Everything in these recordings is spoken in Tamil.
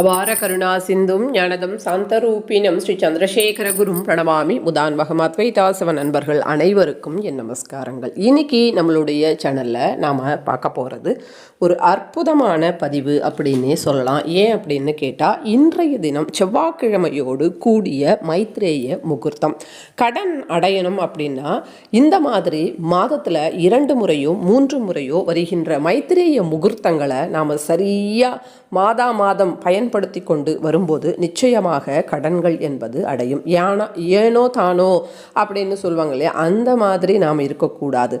அபார கருணா சிந்தும் ஞானதம் சாந்தரூபினம் ஸ்ரீ சந்திரசேகர குரும் பிரணமாமி. முதான் மகமாத்வைதாசவ நண்பர்கள் அனைவருக்கும் என் நமஸ்காரங்கள். இன்னைக்கு நம்மளுடைய சேனலில் நாம் பார்க்க போகிறது ஒரு அற்புதமான பதிவு அப்படின்னே சொல்லலாம். ஏன் அப்படின்னு கேட்டால் இன்றைய தினம் செவ்வாய்க்கிழமையோடு கூடிய மைத்ரேய முகூர்த்தம். கடன் அடையணும் அப்படின்னா இந்த மாதிரி மாதத்தில் இரண்டு முறையோ மூன்று முறையோ வருகின்ற மைத்ரேய முகூர்த்தங்களை நாம் சரியாக மாதா மாதம் பயன் பயன்படுத்தி கொண்டு வரும்போது நிச்சயமாக கடன்கள் என்பது அடையும். யானா ஏனோ தானோ அப்படின்னு சொல்லுவாங்க இல்லையா? அந்த மாதிரி நாம் இருக்கக்கூடாது.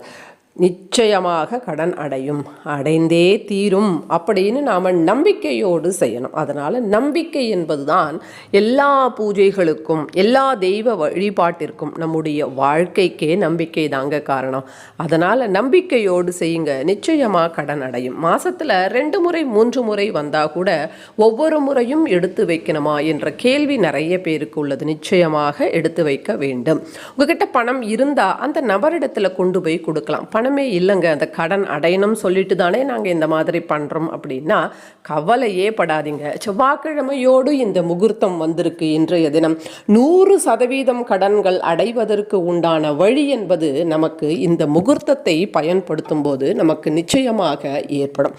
நிச்சயமாக கடன் அடையும். அடைந்தே தீரும் அப்படின்னு நாம் நம்பிக்கையோடு செய்யணும். அதனால் நம்பிக்கை என்பதுதான் எல்லா பூஜைகளுக்கும் எல்லா தெய்வ வழிபாட்டிற்கும் நம்முடைய வாழ்க்கைக்கே நம்பிக்கை தாங்க காரணம். அதனால் நம்பிக்கையோடு செய்யுங்க. நிச்சயமாக கடன் அடையும். மாதத்தில் ரெண்டு முறை மூன்று முறை வந்தால் கூட ஒவ்வொரு முறையும் எடுத்து வைக்கணுமா என்ற கேள்வி நிறைய பேருக்கு உள்ளது. நிச்சயமாக எடுத்து வைக்க வேண்டும். உங்ககிட்ட பணம் இருந்தால் அந்த நபரிடத்தில் கொண்டு போய் கொடுக்கலாம். பணமே இல்லைங்க. அந்த கடன் அடையணும்னு சொல்லிட்டு தானே நாங்கள் இந்த மாதிரி பண்ணுறோம் அப்படின்னா கவலையே படாதீங்க. செவ்வாய்க்கிழமையோடு இந்த முகூர்த்தம் வந்திருக்கு இன்றைய தினம். நூறு சதவீதம் கடன்கள் அடைவதற்கு உண்டான வழி என்பது நமக்கு இந்த முகூர்த்தத்தை பயன்படுத்தும் போது நமக்கு நிச்சயமாக ஏற்படும்.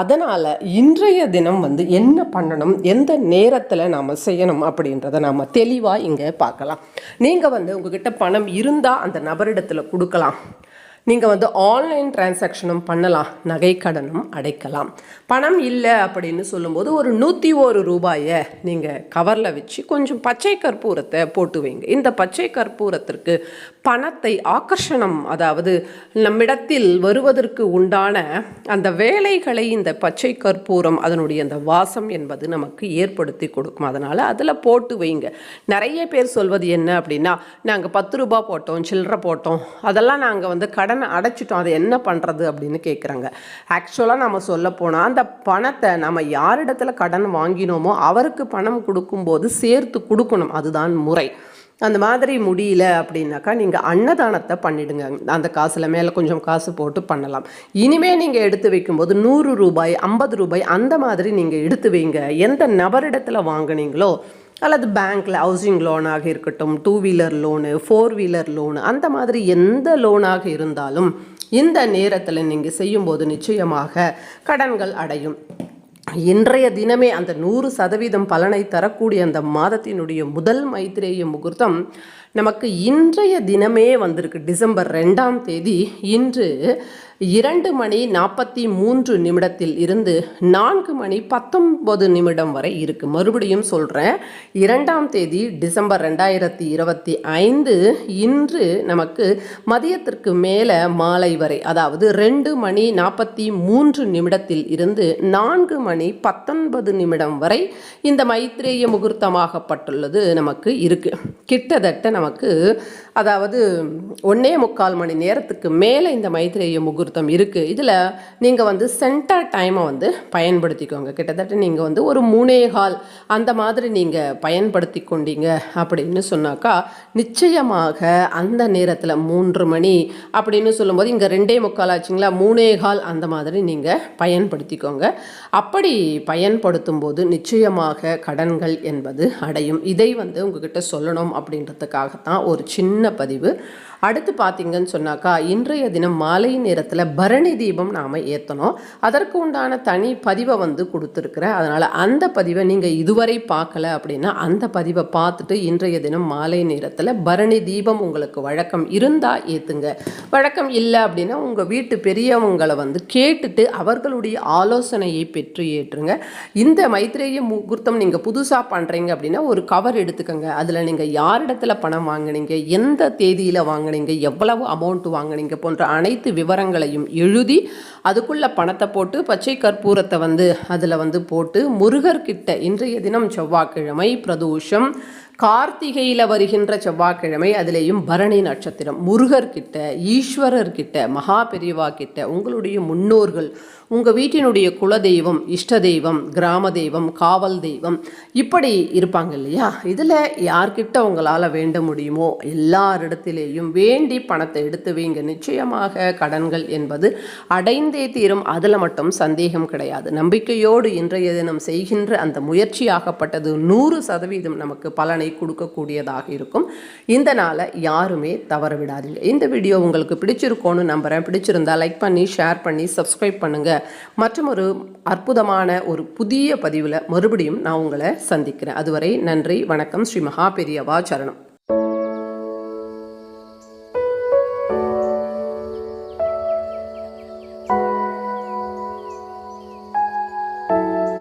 அதனால் இன்றைய தினம் வந்து என்ன பண்ணணும் எந்த நேரத்தில் நாம் செய்யணும் அப்படின்றத நாம் தெளிவாக இங்கே பார்க்கலாம். நீங்கள் வந்து உங்ககிட்ட பணம் இருந்தால் அந்த நபரிடத்தில் கொடுக்கலாம். நீங்கள் வந்து ஆன்லைன் டிரான்சாக்ஷனும் பண்ணலாம். நகை கடனும் அடைக்கலாம். பணம் இல்லை அப்படின்னு சொல்லும்போது ஒரு நூற்றி ஒரு ரூபாயை நீங்கள் கவரில் வச்சு கொஞ்சம் பச்சை கற்பூரத்தை போட்டு வைங்க இந்த பச்சை கற்பூரத்திற்கு பணத்தை ஆக்கர்ஷணம் அதாவது நம்மிடத்தில் வருவதற்கு உண்டான அந்த வேலைகளை இந்த பச்சை கற்பூரம் அதனுடைய அந்த வாசம் என்பது நமக்கு ஏற்படுத்தி கொடுக்கும். அதனால் அதில் போட்டு வைங்க. நிறைய பேர் சொல்வது என்ன அப்படின்னா நாங்கள் பத்து ரூபா போட்டோம் சில்லறை போட்டோம். அதெல்லாம் நாங்கள் வந்து கடன் அடைச்சிட்டோம். அதை என்ன பண்ணுறது அப்படின்னு கேட்குறாங்க ஆக்சுவலாக நம்ம சொல்ல போனால் அந்த பணத்தை நம்ம யாரிடத்துல கடன் வாங்கினோமோ அவருக்கு பணம் கொடுக்கும்போது சேர்த்து கொடுக்கணும். அதுதான் முறை. அந்த மாதிரி முடியல அப்படின்னாக்கா நீங்கள் அன்னதானத்தை பண்ணிடுங்க. அந்த காசில் மேலே கொஞ்சம் காசு போட்டு பண்ணலாம். இனிமேல் நீங்கள் எடுத்து வைக்கும்போது நூறு ரூபாய் ஐம்பது ரூபாய் அந்த மாதிரி நீங்கள் எடுத்து வைங்க. எந்த நபரிடத்தில் வாங்கினீங்களோ அல்லது பேங்க்கில் ஹவுசிங் லோனாக இருக்கட்டும் two wheeler loan four wheeler loan அந்த மாதிரி எந்த லோனாக இருந்தாலும் இந்த நேரத்தில் நீங்கள் செய்யும்போது நிச்சயமாக கடன்கள் அடையும். இன்றைய தினமே அந்த நூறு சதவீதம் பலனை தரக்கூடிய அந்த மாதத்தினுடைய முதல் மைத்திரேய முகூர்த்தம் நமக்கு இன்றைய தினமே வந்திருக்கு. டிசம்பர் ரெண்டாம் தேதி இன்று இரண்டு மணி நாற்பத்தி மூன்று நிமிடத்தில் இருந்து நான்கு மணி பத்தொன்பது நிமிடம் வரை இருக்குது மறுபடியும் சொல்கிறேன் இரண்டாம் தேதி டிசம்பர் ரெண்டாயிரத்தி இருபத்தி ஐந்து இன்று நமக்கு மதியத்திற்கு மேலே மாலை வரை அதாவது ரெண்டு மணி நாற்பத்தி மூன்று நிமிடத்தில் இருந்து நான்கு மணி பத்தொன்பது நிமிடம் வரை இந்த மைத்ரேய முகூர்த்தமாகப்பட்டுள்ளது நமக்கு இருக்குது கிட்டத்தட்ட நமக்கு அதாவது ஒன்றே முக்கால் மணி நேரத்துக்கு மேலே இந்த மைத்ரேய முகூர்த்தம் இருக்குது இதில் நீங்கள் வந்து சென்டர் டைமை வந்து பயன்படுத்திக்கோங்க. கிட்டத்தட்ட நீங்கள் வந்து ஒரு மூணே கால் அந்த மாதிரி நீங்கள் பயன்படுத்தி கொண்டீங்க அப்படின்னு சொன்னாக்கா நிச்சயமாக அந்த நேரத்தில் மூன்று மணி அப்படின்னு சொல்லும்போது இங்கே ரெண்டே முக்கால் ஆச்சுங்களா? மூணே கால் அந்த மாதிரி நீங்கள் பயன்படுத்திக்கோங்க. அப்படி பயன்படுத்தும் போது நிச்சயமாக கடன்கள் என்பது அடையும். இதை வந்து உங்ககிட்ட சொல்லணும் அப்படின்றதுக்காகத்தான் ஒரு சின்ன பதிவு அடுத்து பார்த்தீங்கன்னு சொன்னாக்கா இன்றைய தினம் மாலை நேரத்தில் பரணி தீபம் நாம் ஏற்றணும் அதற்கு உண்டான தனி பதிவை வந்து கொடுத்துருக்குறேன். அதனால் அந்த பதிவை நீங்கள் இதுவரை பார்க்கல அப்படின்னா அந்த பதிவை பார்த்துட்டு இன்றைய தினம் மாலை நேரத்தில் பரணி தீபம் உங்களுக்கு வழக்கம் இருந்தால் ஏற்றுங்க வழக்கம் இல்லை அப்படின்னா உங்கள் வீட்டு பெரியவங்களை வந்து கேட்டுட்டு அவர்களுடைய ஆலோசனையை பெற்று ஏற்றுங்க. இந்த மைத்ரேய முகூர்த்தம் நீங்கள் புதுசாக பண்ணுறீங்க அப்படின்னா ஒரு கவர் எடுத்துக்கோங்க. அதில் நீங்கள் யாரிடத்துல பணம் வாங்குனீங்க எந்த தேதியில் வாங்கினீங்க எவ்வளவு அமௌண்ட் வாங்குனீங்க போன்ற அனைத்து விவரங்களையும் எழுதி அதுக்குள்ளே பணத்தை போட்டு பச்சை கற்பூரத்தை வந்து அதில் வந்து போட்டு முருகர்கிட்ட இன்றைய தினம் செவ்வாய்க்கிழமை பிரதோஷம் கார்த்திகையில் வருகின்ற செவ்வாய்க்கிழமை அதிலேயும் பரணி நட்சத்திரம். முருகர்கிட்ட ஈஸ்வரர்கிட்ட மகா பெரியவா கிட்ட உங்களுடைய முன்னோர்கள் உங்கள் வீட்டினுடைய குலதெய்வம் இஷ்ட தெய்வம் கிராம தெய்வம் காவல் தெய்வம் இப்படி இருப்பாங்க இல்லையா? இதில் யார்கிட்ட உங்களால் வேண்ட முடியுமோ எல்லாரிடத்திலேயும் வேண்டி பணத்தை எடுத்து வைங்க நிச்சயமாக கடன்கள் என்பது அடைந்தே தீரும். அதில் மட்டும் சந்தேகம் கிடையாது. நம்பிக்கையோடு இன்றைய தினம் செய்கின்ற அந்த முயற்சியாகப்பட்டது நூறு சதவீதம் நமக்கு பலனை கொடுக்கக்கூடியதாக இருக்கும். இந்த நாளை யாருமே தவற விடாதீங்க. இந்த வீடியோ உங்களுக்கு பிடிச்சிருக்கோன்னு நம்புகிறேன் பிடிச்சிருந்தா லைக் பண்ணி ஷேர் பண்ணி சப்ஸ்கிரைப் பண்ணுங்கள் மற்றும் ஒரு அற்புதமான ஒரு புதிய பதிவில் மறுபடியும் நான் உங்களை சந்திக்கிறேன். அதுவரை நன்றி வணக்கம். ஸ்ரீ மகா பெரியவா சரணம்.